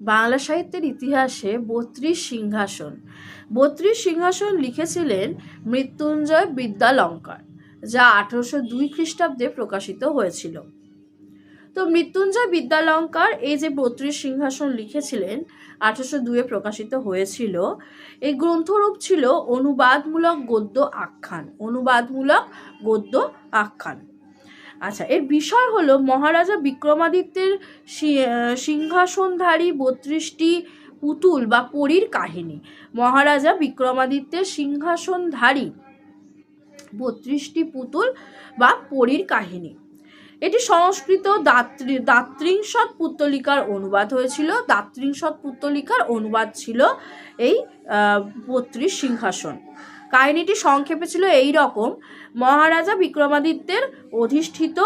বাংলা সাহিত্যের ইতিহাসে বত্রিশ সিংহাসন। বত্রিশ সিংহাসন লিখেছিলেন মৃত্যুঞ্জয় বিদ্যালঙ্কার, যা আঠারোশো দুই খ্রিস্টাব্দে প্রকাশিত হয়েছিল। তো মৃত্যুঞ্জয় বিদ্যালঙ্কার এই যে বত্রিশ সিংহাসন লিখেছিলেন আঠারোশো দুয়ে প্রকাশিত হয়েছিল, এই গ্রন্থরূপ ছিল অনুবাদমূলক গদ্য আখ্যান, অনুবাদমূলক গদ্য আখ্যান। আচ্ছা এর বিষয় হলো মহারাজা বিক্রমাদিত্যের সিংহাসনধারী বত্রিশটি পুতুল বা পরীর কাহিনী। মহারাজা বিক্রমাদিত্যের সিংহাসনধারী বত্রিশটি পুতুল বা পরীর কাহিনী। এটি সংস্কৃত দাত্রী, দাত্রিংশত পুত্তলিকার অনুবাদ হয়েছিল। দাত্রিংশত পুত্তলিকার অনুবাদ ছিল এই বত্রিশ সিংহাসন। কাহিনীটি সংক্ষেপে ছিল এই রকম মহারাজা বিক্রমাদিত্যের অধিষ্ঠিত